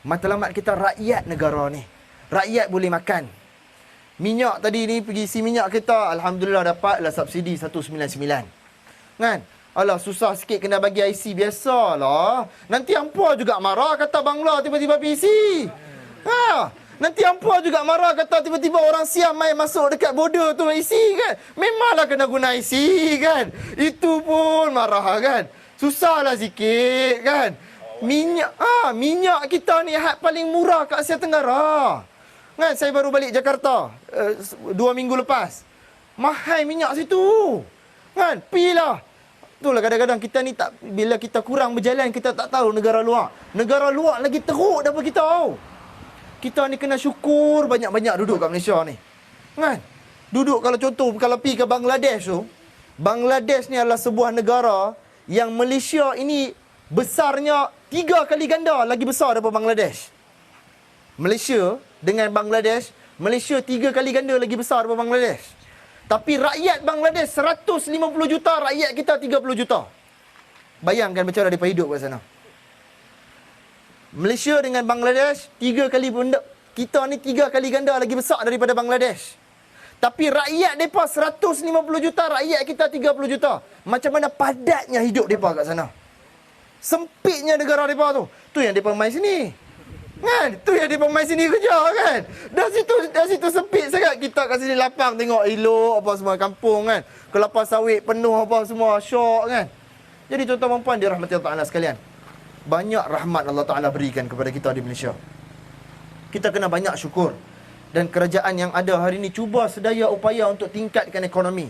Matlamat kita rakyat negara ni. Rakyat boleh makan. Minyak tadi ni pergi isi minyak kita alhamdulillah dapat lah subsidi 199. Kan? Alah susah sikit kena bagi IC biasalah. Nanti hampa juga marah kata Bangla tiba-tiba PC. Ha, nanti hampa juga marah kata tiba-tiba orang Siam main masuk dekat border tu IC kan. Memanglah kena guna IC kan. Itu pun marah kan. Susahlah sikit kan. Minyak ah minyak kita ni had paling murah kat Asia Tenggara. Kan saya baru balik Jakarta uh, dua minggu lepas. Mahal minyak situ. Kan? Pilah. Itulah kadang-kadang kita ni tak bila kita kurang berjalan kita tak tahu negara luar. Negara luar lagi teruk daripada kita tahu. Kita ni kena syukur banyak-banyak duduk kat Malaysia ni. Kan? Duduk kalau contoh kalau pi ke Bangladesh tu, Bangladesh ni adalah sebuah negara yang Malaysia ini besarnya tiga kali ganda lagi besar daripada Bangladesh. Malaysia dengan Bangladesh, Malaysia tiga kali ganda lagi besar daripada Bangladesh. Tapi rakyat Bangladesh 150 juta, rakyat kita 30 juta. Bayangkan macam mana mereka hidup kat sana. Malaysia dengan Bangladesh tiga kali benda kita ni tiga kali ganda lagi besar daripada Bangladesh. Tapi rakyat depa 150 juta, rakyat kita 30 juta. Macam mana padatnya hidup depa kat sana. Sempitnya negara depa tu. Tu yang depa main sini. Kan? Tu yang depa main sini kerja kan. Dah situ dah situ sempit sangat kita kat sini lapang tengok elok apa semua kampung kan. Kelapa sawit penuh apa semua syok kan. Jadi tuan-tuan dan puan dirahmati Allah Taala sekalian. Banyak rahmat Allah Taala berikan kepada kita di Malaysia. Kita kena banyak syukur. Dan kerajaan yang ada hari ini cuba sedaya upaya untuk tingkatkan ekonomi.